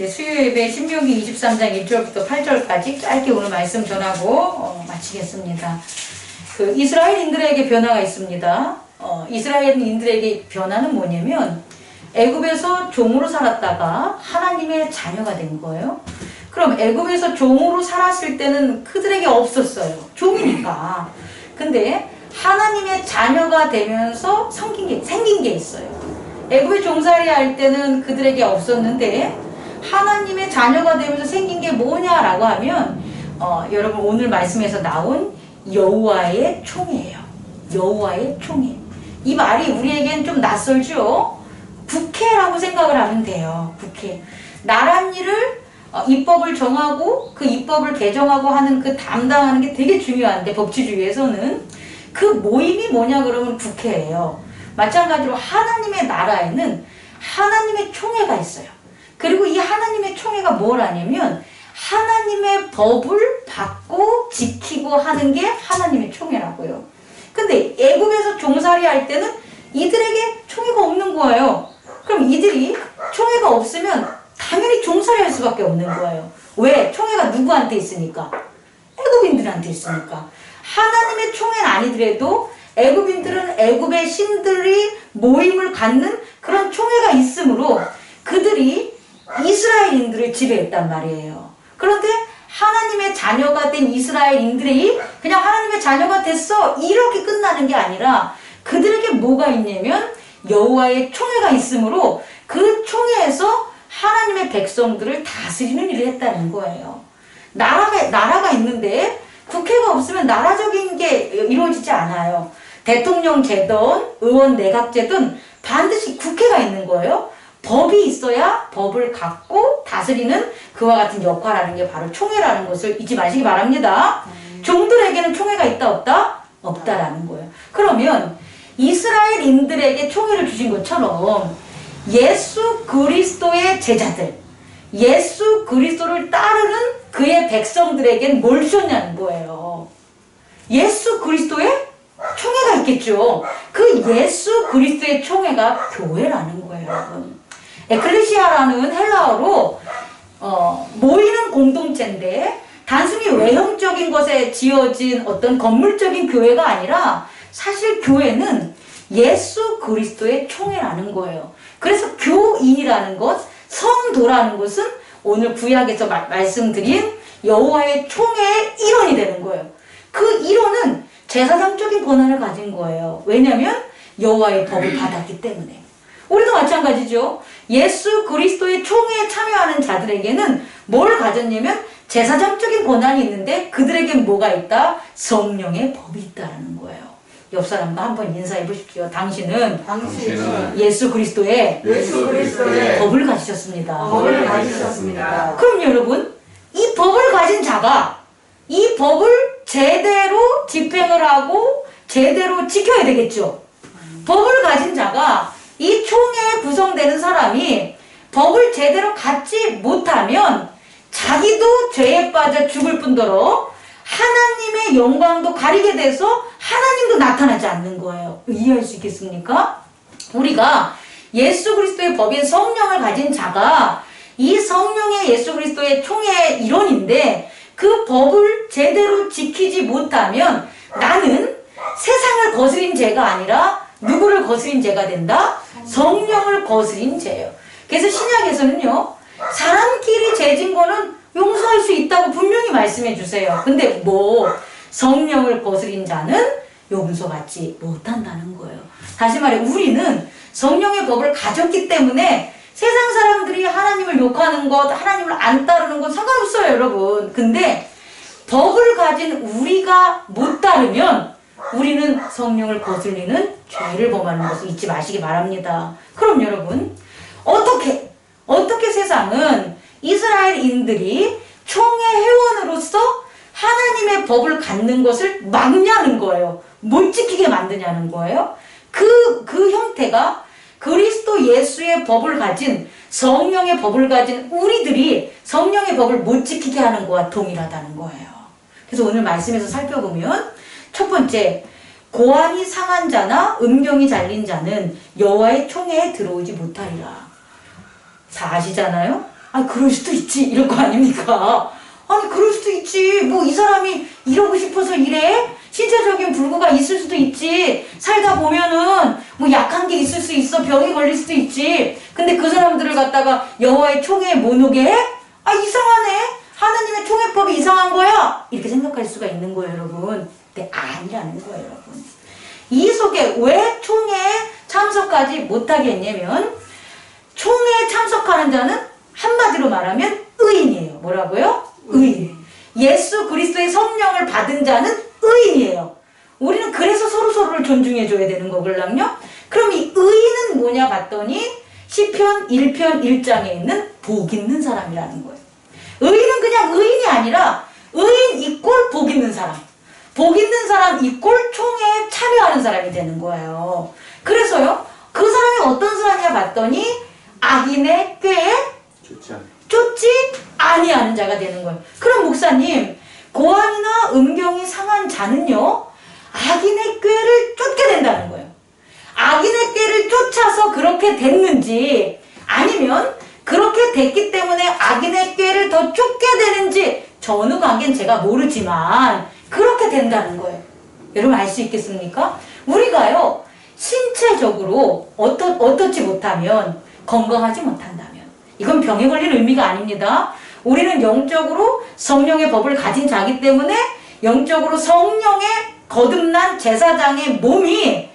네, 수요 예배 신명기 23장 1절부터 8절까지 짧게 오늘 말씀 전하고 어, 마치겠습니다. 그 이스라엘인들에게 변화가 있습니다. 어, 이스라엘인들에게 변화는 뭐냐면 애굽에서 종으로 살았다가 하나님의 자녀가 된 거예요. 그럼 애굽에서 종으로 살았을 때는 그들에게 없었어요. 종이니까. 근데 하나님의 자녀가 되면서 생긴 게, 생긴 게 있어요. 애굽에 종살이 할 때는 그들에게 없었는데 하나님의 자녀가 되면서 생긴 게 뭐냐라고 하면 어, 여러분 오늘 말씀에서 나온 여호와의 총이에요. 여호와의 총이. 이 말이 우리에겐 좀 낯설죠. 국회라고 생각을 하면 돼요. 국회. 나란 일을 어, 입법을 정하고 그 입법을 개정하고 하는 그 담당하는 게 되게 중요한데 법치주의에서는 그 모임이 뭐냐 그러면 국회예요. 마찬가지로 하나님의 나라에는 하나님의 총회가 있어요. 그리고 이 하나님의 총회가 뭘 하냐면 하나님의 법을 받고 지키고 하는 게 하나님의 총회라고요. 근데 애굽에서 종살이 할 때는 이들에게 총회가 없는 거예요. 그럼 이들이 총회가 없으면 당연히 종살이 할 수밖에 없는 거예요. 왜? 총회가 누구한테 있으니까? 애굽인들한테 있으니까. 하나님의 총회는 아니더라도 애굽인들은 애굽의 신들이 모임을 갖는 그런 총회가 있으므로 그들이 이스라엘인들을 지배했단 말이에요. 그런데 하나님의 자녀가 된 이스라엘인들이 그냥 하나님의 자녀가 됐어 이렇게 끝나는 게 아니라 그들에게 뭐가 있냐면 여호와의 총회가 있으므로 그 총회에서 하나님의 백성들을 다스리는 일을 했다는 거예요. 나라가 나라가 있는데 국회가 없으면 나라적인 게 이루어지지 않아요. 대통령 제든 의원 내각제든 반드시 국회가 있는 거예요. 법이 있어야 법을 갖고 다스리는 그와 같은 역할하는 게 바로 총회라는 것을 잊지 마시기 바랍니다. 종들에게는 총회가 있다 없다? 없다라는 거예요. 그러면 이스라엘인들에게 총회를 주신 것처럼 예수 그리스도의 제자들, 예수 그리스도를 따르는 그의 백성들에겐 뭘 주셨냐는 거예요. 예수 그리스도의 총회가 있겠죠. 그 예수 그리스도의 총회가 교회라는 거예요, 여러분. 에클레시아라는 헬라어로 어, 모이는 공동체인데 단순히 외형적인 것에 지어진 어떤 건물적인 교회가 아니라 사실 교회는 예수 그리스도의 총회라는 거예요. 그래서 교인이라는 것, 성도라는 것은 오늘 구약에서 마, 말씀드린 여호와의 총회의 일원이 되는 거예요. 그 일원은 제사장적인 권한을 가진 거예요. 왜냐하면 여호와의 법을 받았기 때문에. 우리도 마찬가지죠. 예수 그리스도의 총회에 참여하는 자들에게는 뭘 가졌냐면 제사장적인 권한이 있는데 그들에겐 뭐가 있다? 성령의 법이 있다라는 거예요. 옆 사람과 한번 인사해 보십시오. 당신은 당신은 예수 그리스도의 예수 그리스도의 법을 가지셨습니다. 법을 가지셨습니다. 그럼 여러분, 이 법을 가진 자가 이 법을 제대로 집행을 하고 제대로 지켜야 되겠죠. 법을 가진 자가 이 총회에 구성되는 사람이 법을 제대로 갖지 못하면 자기도 죄에 빠져 죽을 뿐더러 하나님의 영광도 가리게 돼서 하나님도 나타나지 않는 거예요. 이해할 수 있겠습니까? 우리가 예수 그리스도의 법인 성령을 가진 자가 이 성령의 예수 그리스도의 총의 일원인데 그 법을 제대로 지키지 못하면 나는 세상을 거스린 죄가 아니라 누구를 거스린 죄가 된다? 성령을 거스린 죄예요. 그래서 신약에서는요, 사람끼리 죄진 거는 용서할 수 있다고 분명히 말씀해 주세요. 근데 뭐, 성령을 거스린 자는 용서받지 못한다는 거예요. 다시 말해, 우리는 성령의 법을 가졌기 때문에 세상 사람들이 하나님을 욕하는 것, 하나님을 안 따르는 것 상관없어요, 여러분. 근데 법을 가진 우리가 못 따르면 우리는 성령을 거슬리는 죄를 범하는 것을 잊지 마시기 바랍니다. 그럼 여러분, 어떻게, 어떻게 세상은 이스라엘인들이 총회 회원으로서 하나님의 법을 갖는 것을 막냐는 거예요. 못 지키게 만드냐는 거예요. 그, 그 형태가 그리스도 예수의 법을 가진 성령의 법을 가진 우리들이 성령의 법을 못 지키게 하는 것과 동일하다는 거예요. 그래서 오늘 말씀에서 살펴보면 첫 번째 고안이 상한 자나 음경이 잘린 자는 여호와의 총회에 들어오지 못하리라. 다 아시잖아요? 아 그럴 수도 있지 이럴 거 아닙니까? 아니 그럴 수도 있지 뭐 이 사람이 이러고 싶어서 이래? 신체적인 불구가 있을 수도 있지 살다 보면은 뭐 약한 게 있을 수 있어 병이 걸릴 수도 있지 근데 그 사람들을 갖다가 여호와의 총회에 못 오게 해? 아 이상하네 하나님의 총회법이 이상한 거야 이렇게 생각할 수가 있는 거예요 여러분 근데 아니라는 거예요 여러분 이 속에 왜 총회에 참석하지 못하게 했냐면 총회에 참석하는 자는 한마디로 말하면 의인이에요. 뭐라고요? 의인. 예수 그리스도의 성령을 받은 자는 의인이에요. 우리는 그래서 서로 서로를 존중해 줘야 되는 거걸랑요. 그럼 이 의인은 뭐냐 봤더니 시편 1편 1장에 있는 복 있는 사람이라는 거예요. 의인은 그냥 의인이 아니라 의인 이꼴 복 있는 사람. 복 있는 사람 이 꼴 총회에 참여하는 사람이 되는 거예요. 그래서요, 그 사람이 어떤 사람이냐 봤더니 악인의 꾀에 좋지 아니하는 자가 되는 거예요. 그럼 목사님, 고안이나 음경이 상한 자는요, 악인의 꾀를 쫓게 된다는 거예요. 악인의 꾀를 쫓아서 그렇게 됐는지, 아니면 그렇게 됐기 때문에 악인의 꾀를 더 쫓게 되는지, 전후 관계는 제가 모르지만, 그렇게 된다는 거예요. 여러분 알 수 있겠습니까? 우리가요, 신체적으로 어떠, 어떻지 못하면, 건강하지 못한다면, 이건 병에 걸린 의미가 아닙니다. 우리는 영적으로 성령의 법을 가진 자기 때문에 영적으로 성령의 거듭난 제사장의 몸이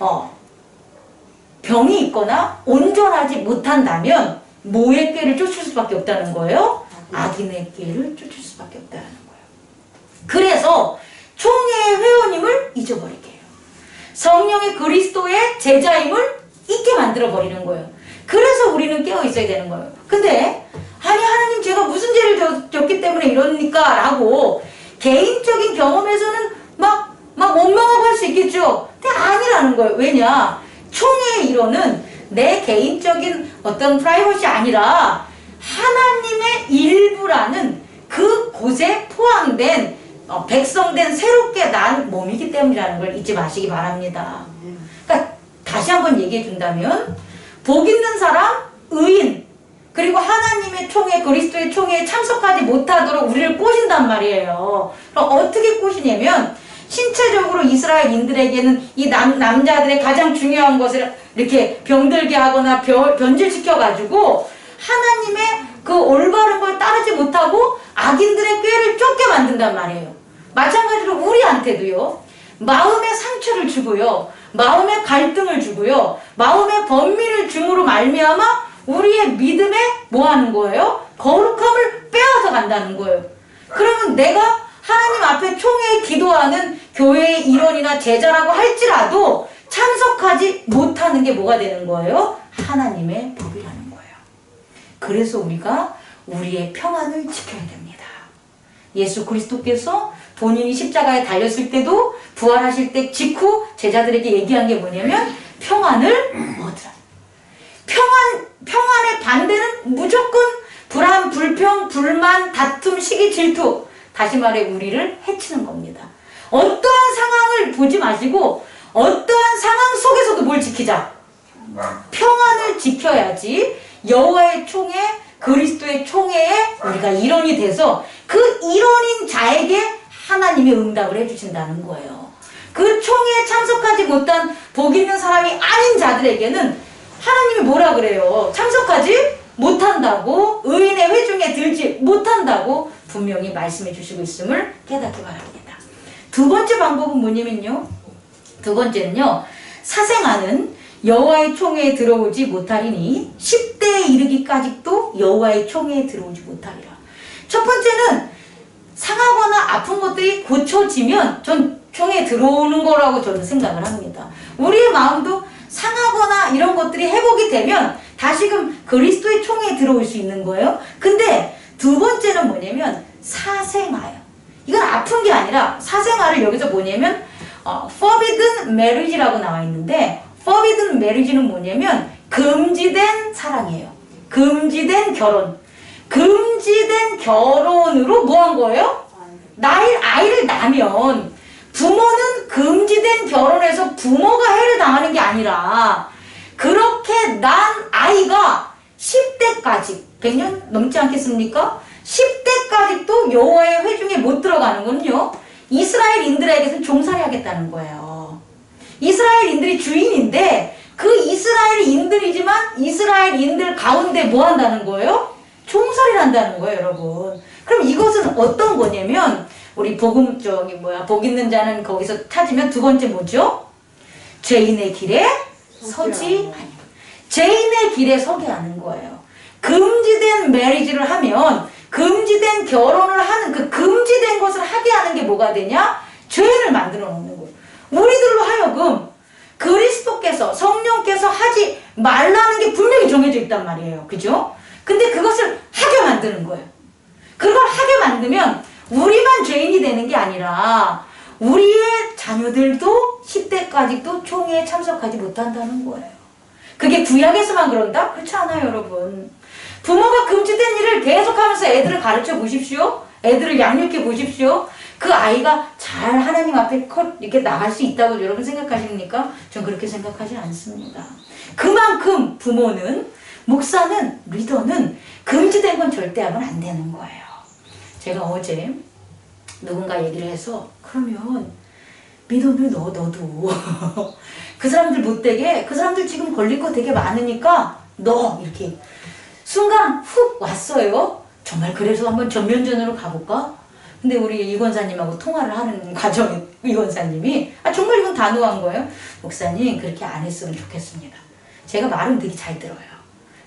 어, 병이 있거나 온전하지 못한다면 뭐의 꾀를 쫓을 수밖에 없다는 거예요? 악인의 꾀를 쫓을 수밖에 없다는 거예요. 그래서 총회의 회원임을 잊어버리게 해요. 성령의 그리스도의 제자임을 잊게 만들어 버리는 거예요. 그래서 우리는 깨어 있어야 되는 거예요. 근데 아니 하나님 제가 무슨 죄를 졌- 졌기 때문에 이러니까 라고 개인적인 경험에서는 막, 막 원망하고 할 수 있겠죠. 근데 아니라는 거예요. 왜냐? 총회의 일원은 내 개인적인 어떤 프라이버시 아니라 하나님의 일부라는 그 곳에 포함된 어, 백성된 새롭게 난 몸이기 때문이라는 걸 잊지 마시기 바랍니다. 그러니까 다시 한번 얘기해 준다면 복 있는 사람, 의인, 그리고 하나님의 총회, 그리스도의 총회에 참석하지 못하도록 우리를 꼬신단 말이에요. 그럼 어떻게 꼬시냐면 신체적으로 이스라엘인들에게는 이 남, 남자들의 가장 중요한 것을 이렇게 병들게 하거나 변, 변질시켜가지고 하나님의 그 올바른 걸 따르지 못하고 악인들의 꾀를 쫓게 만든단 말이에요. 마찬가지로 우리한테도요. 마음의 상처를 주고요. 마음의 갈등을 주고요. 마음의 번미를 줌으로 말미암아 우리의 믿음에 뭐 하는 거예요? 거룩함을 빼앗아 간다는 거예요. 그러면 내가 하나님 앞에 총회에 기도하는 교회의 일원이나 제자라고 할지라도 참석하지 못하는 게 뭐가 되는 거예요? 하나님의 법이라는 거예요. 그래서 우리가 우리의 평안을 지켜야 됩니다. 예수 그리스도께서 본인이 십자가에 달렸을 때도 부활하실 때 직후 제자들에게 얘기한 게 뭐냐면 평안을 얻으라. 평안, 평안의 반대는 무조건 불안, 불평, 불만, 다툼, 시기, 질투. 다시 말해 우리를 해치는 겁니다. 어떠한 상황을 보지 마시고 어떠한 상황 속에서도 뭘 지키자. 평안을 지켜야지 여호와의 총회 그리스도의 총회에 우리가 일원이 돼서 그 일원인 자에게 하나님이 응답을 해주신다는 거예요. 그 총회에 참석하지 못한 복 있는 사람이 아닌 자들에게는 하나님이 뭐라 그래요? 참석하지 못한다고 의인의 회중에 들지 못한다고 분명히 말씀해 주시고 있음을 깨닫기 바랍니다. 두 번째 방법은 뭐냐면요. 두 번째는요. 사생아는 여호와의 총회에 들어오지 못하리니 10대에 이르기까지도 여호와의 총회에 들어오지 못하리라. 첫 번째는 상하거나 아픈 것들이 고쳐지면 전 총회에 들어오는 거라고 저는 생각을 합니다. 우리의 마음도 상하거나 이런 것들이 회복이 되면 다시금 그리스도의 총회에 들어올 수 있는 거예요. 근데 두 번째는 뭐냐면 사생아요. 이건 아픈 게 아니라 사생아를 여기서 뭐냐면 어, forbidden marriage라고 나와 있는데 forbidden marriage는 뭐냐면 금지된 사랑이에요. 금지된 결혼. 금지된 결혼으로 뭐 한 거예요? 나이 아이를 낳으면 부모는 금지된 결혼에서 부모가 해를 당하는 게 아니라 그렇게 난 아이가 10대까지 100년 넘지 않겠습니까? 10대까지 또 여호와의 회중에 못 들어가는 건요. 이스라엘인들에게서 종살이 하겠다는 거예요. 이스라엘인들이 주인인데 그 이스라엘인들이지만 이스라엘인들 가운데 뭐 한다는 거예요? 종살이를 한다는 거예요, 여러분. 그럼 이것은 어떤 거냐면 우리 복음 저기 뭐야 복 있는 자는 거기서 찾으면 두 번째 뭐죠? 죄인의 길에 서지 아니. 죄인의 길에 서게 하는 거예요. 금지된 메리지를 하면 금지된 결혼을 하는 그 금지된 것을 하게 하는 게 뭐가 되냐? 죄인을 만들어 놓는 거예요. 우리들로 하여금 그리스도께서 성령께서 하지 말라는 게 분명히 정해져 있단 말이에요. 그죠? 근데 그것을 하게 만드는 거예요. 그걸 하게 만들면 우리만 죄인이 되는 게 아니라 우리의 자녀들도 10대까지도 총회에 참석하지 못한다는 거예요. 그게 구약에서만 그런다? 그렇지 않아요, 여러분. 부모가 금지된 일을 계속하면서 애들을 가르쳐 보십시오. 애들을 양육해 보십시오. 그 아이가 잘 하나님 앞에 커- 이렇게 나갈 수 있다고 여러분 생각하십니까? 전 그렇게 생각하지 않습니다. 그만큼 부모는, 목사는, 리더는 금지된 건 절대 하면 안 되는 거예요. 제가 어제 누군가 얘기를 해서 그러면 믿음을 넣어 너도. 그 사람들 못되게 그 사람들 지금 걸릴 거 되게 많으니까 넣어 이렇게 순간 훅 왔어요. 정말 그래서 한번 전면전으로 가볼까? 근데 우리 이 권사님하고 통화를 하는 과정에 이 권사님이 아 정말 이건 단호한 거예요. 목사님 그렇게 안 했으면 좋겠습니다. 제가 말은 되게 잘 들어요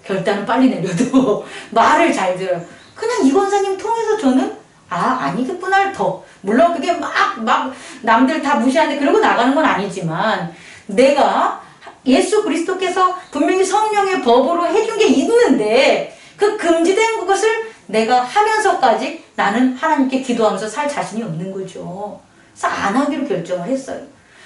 결단은 빨리 내려도 말을 잘 들어요 그냥 이 권사님 통해서 저는 아 아니겠구나 더 물론 그게 막 막 남들 다 무시하는데 그러고 나가는 건 아니지만 내가 예수 그리스도께서 분명히 성령의 법으로 해준 게 있는데 그 금지된 그것을 내가 하면서까지 나는 하나님께 기도하면서 살 자신이 없는 거죠. 그래서 안 하기로 결정을 했어요.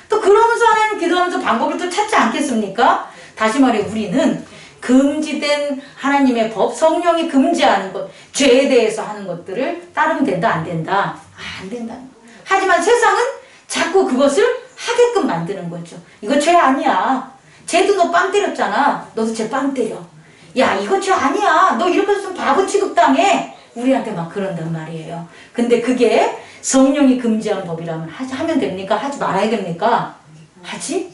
또 그러면서 하나님 기도하면서 방법을 또 찾지 않겠습니까? 다시 말해 우리는 금지된 하나님의 법, 성령이 금지하는 것, 죄에 대해서 하는 것들을 따르면 된다, 안 된다? 아, 안 된다. 하지만 세상은 자꾸 그것을 하게끔 만드는 거죠. 이거 죄 아니야. 쟤도 너 빵 때렸잖아. 너도 쟤 빵 때려. 야, 이거 죄 아니야. 너 이렇게 해서 바보 취급당해. 우리한테 막 그런단 말이에요. 근데 그게 성령이 금지한 법이라면 하면 됩니까? 하지 말아야 됩니까? 하지.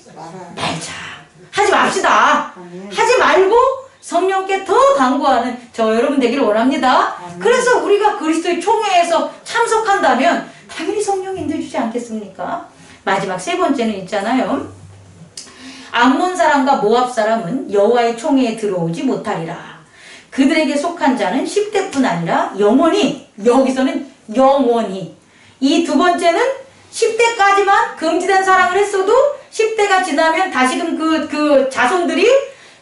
말자. 하지 맙시다. 아멘. 하지 말고 성령께 더 강구하는 저 여러분 되기를 원합니다. 그래서 우리가 그리스도의 총회에서 참석한다면 당연히 성령이 인도해주지 않겠습니까? 마지막 세 번째는 있잖아요. 암몬 사람과 모압 사람은 여호와의 총회에 들어오지 못하리라. 그들에게 속한 자는 10대뿐 아니라 영원히 여기서는 영원히 이 두 번째는 10대까지만 금지된 사랑을 했어도 10대가 지나면 다시금 그, 그 자손들이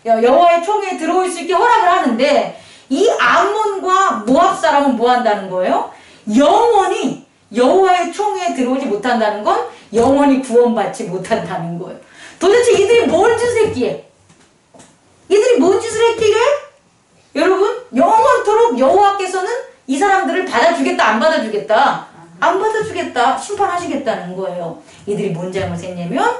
여- 여호와의 총회에 들어올 수 있게 허락을 하는데 이 암몬과 모압 사람은 뭐 한다는 거예요? 영원히 여호와의 총회에 들어오지 못한다는 건 영원히 구원받지 못한다는 거예요. 도대체 이들이 뭘 짓을 했기에? 이들이 뭔 짓을 했기에? 여러분 영원토록 여호와께서는 이 사람들을 받아주겠다 안 받아주겠다 안 받아주겠다 심판하시겠다는 거예요. 이들이 뭔 잘못했냐면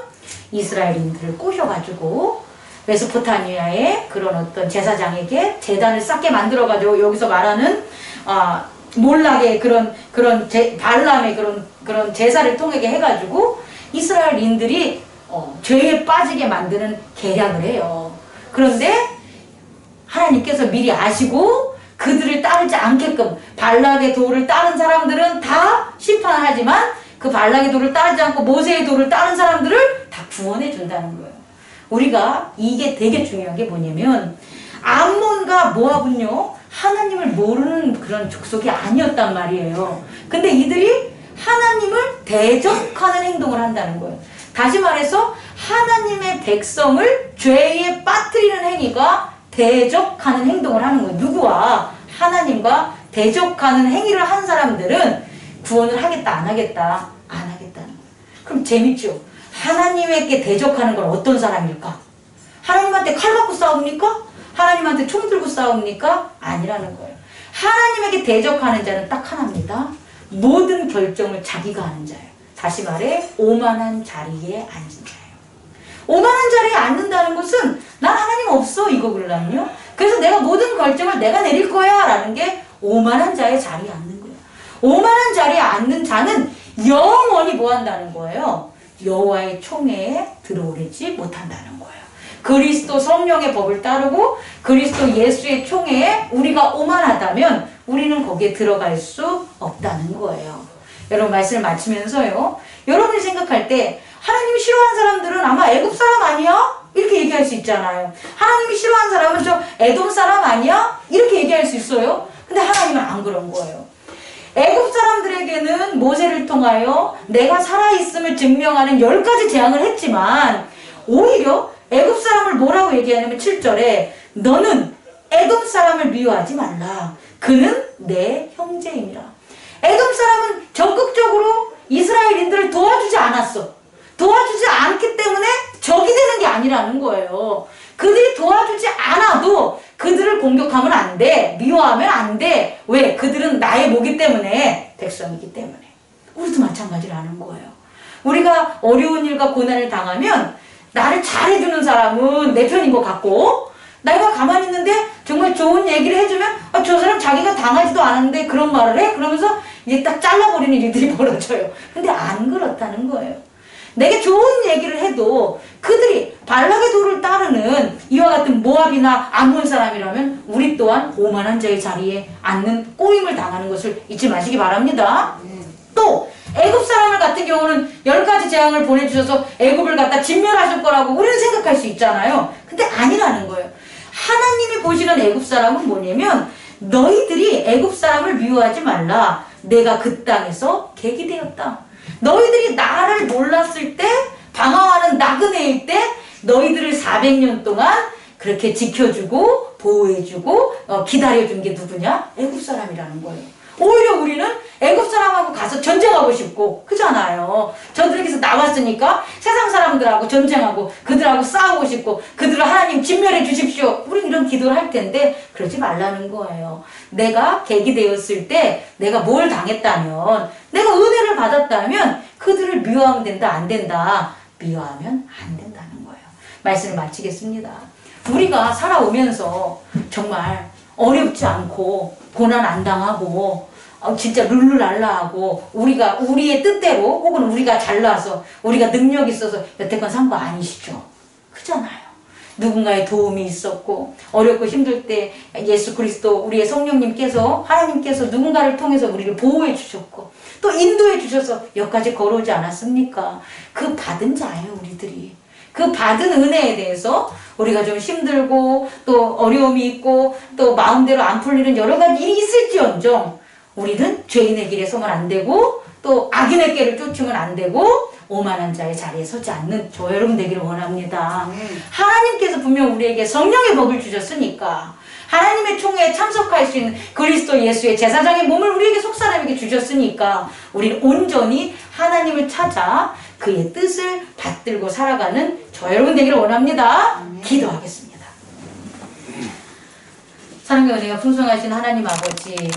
이스라엘인들을 꼬셔가지고 메소포타미아의 그런 어떤 제사장에게 재단을 쌓게 만들어가지고 여기서 말하는 아 몰락의 그런 그런 제, 발람의 그런 그런 제사를 통하게 해가지고 이스라엘인들이 어, 죄에 빠지게 만드는 계략을 해요. 그런데 하나님께서 미리 아시고 그들을 따르지 않게끔 발락의 도를 따른 사람들은 다 심판하지만 그 발락의 도를 따르지 않고 모세의 도를 따른 사람들을 다 구원해 준다는 거예요. 우리가 이게 되게 중요한 게 뭐냐면 암몬과 모압은요 하나님을 모르는 그런 족속이 아니었단 말이에요. 근데 이들이 하나님을 대적하는 행동을 한다는 거예요. 다시 말해서 하나님의 백성을 죄에 빠뜨리는 행위가 대적하는 행동을 하는 거예요. 누구와 하나님과 대적하는 행위를 한 사람들은 구원을 하겠다 안 하겠다 안 하겠다는 거예요. 그럼 재밌죠? 하나님에게 대적하는 건 어떤 사람일까? 하나님한테 칼 갖고 싸웁니까? 하나님한테 총 들고 싸웁니까? 아니라는 거예요. 하나님에게 대적하는 자는 딱 하나입니다. 모든 결정을 자기가 하는 자예요. 다시 말해 오만한 자리에 앉은 자예요. 오만한 자리에 앉는다는 것은 난 하나님 없어 이거 그러려면요. 그래서 내가 모든 결정을 내가 내릴 거야 라는 게 오만한 자의 자리에 앉는 오만한 자리에 앉는 자는 영원히 뭐 한다는 거예요? 여호와의 총회에 들어오지 못한다는 거예요. 그리스도 성령의 법을 따르고 그리스도 예수의 총회에 우리가 오만하다면 우리는 거기에 들어갈 수 없다는 거예요. 여러분 말씀을 마치면서요. 여러분이 생각할 때 하나님이 싫어하는 사람들은 아마 애굽 사람 아니야? 이렇게 얘기할 수 있잖아요. 하나님이 싫어하는 사람은 저 에돔 사람 아니야? 이렇게 얘기할 수 있어요. 근데 하나님은 안 그런 거예요. 애굽 사람들에게는 모세를 통하여 내가 살아있음을 증명하는 열 가지 재앙을 했지만 오히려 애굽 사람을 뭐라고 얘기하냐면 7절에 너는 애돔 사람을 미워하지 말라. 그는 내 형제임이라. 애돔 사람은 적극적으로 이스라엘인들을 도와주지 않았어. 도와주지 않기 때문에 적이 되는 게 아니라는 거예요. 그들이 도와주지 않아도 그들을 공격하면 안 돼. 미워하면 안 돼. 왜? 그들은 나의 모기 때문에 백성이기 때문에. 우리도 마찬가지라는 거예요. 우리가 어려운 일과 고난을 당하면 나를 잘해주는 사람은 내 편인 것 같고 내가 가만히 있는데 정말 좋은 얘기를 해주면 아, 저 사람 자기가 당하지도 않았는데 그런 말을 해? 그러면서 이제 딱 잘라버리는 일들이 벌어져요. 근데 안 그렇다는 거예요. 내게 좋은 얘기를 해도 그들이 발락의 도를 따르는 이와 같은 모압이나 암몬 사람이라면 우리 또한 오만한 자의 자리에 앉는 꼬임을 당하는 것을 잊지 마시기 바랍니다. 또 애굽 사람을 같은 경우는 열 가지 재앙을 보내주셔서 애굽을 갖다 진멸하실 거라고 우리는 생각할 수 있잖아요. 근데 아니라는 거예요. 하나님이 보시는 애굽 사람은 뭐냐면 너희들이 애굽 사람을 미워하지 말라. 내가 그 땅에서 객이 되었다. 너희들이 나를 몰랐을 때 방황하는 나그네일 때 너희들을 400년 동안 그렇게 지켜주고 보호해주고 어, 기다려준 게 누구냐? 애굽 사람이라는 거예요. 오히려 우리는 애굽 사람하고 가서 전쟁하고 싶고 그잖아요. 저들에게서 나왔으니까 세상 사람들하고 전쟁하고 그들하고 싸우고 싶고 그들을 하나님 진멸해 주십시오. 우리 이런 기도를 할 텐데 그러지 말라는 거예요. 내가 계기 되었을 때 내가 뭘 당했다면 내가 은혜를 받았다면 그들을 미워하면 된다 안 된다 미워하면 안 된다는. 말씀을 마치겠습니다. 우리가 살아오면서 정말 어렵지 않고 고난 안 당하고 어, 진짜 룰루랄라하고 우리가 우리의 뜻대로 혹은 우리가 잘나서 우리가 능력 있어서 여태껏 산 거 아니시죠? 그잖아요. 누군가의 도움이 있었고 어렵고 힘들 때 예수 그리스도 우리의 성령님께서 하나님께서 누군가를 통해서 우리를 보호해 주셨고 또 인도해 주셔서 여기까지 걸어오지 않았습니까? 그 받은 자예요 우리들이. 그 받은 은혜에 대해서 우리가 좀 힘들고 또 어려움이 있고 또 마음대로 안 풀리는 여러 가지 일이 있을지언정 우리는 죄인의 길에 서면 안 되고 또 악인의 길을 쫓으면 안 되고 오만한 자의 자리에 서지 않는 저 여러분 되기를 원합니다. 하나님께서 분명 우리에게 성령의 법을 주셨으니까 하나님의 총회에 참석할 수 있는 그리스도 예수의 제사장의 몸을 우리에게 속사람에게 주셨으니까 우리는 온전히 하나님을 찾아 그의 뜻을 받들고 살아가는 저 여러분 되기를 원합니다. 기도하겠습니다. 사랑과 은혜가 풍성하신 하나님 아버지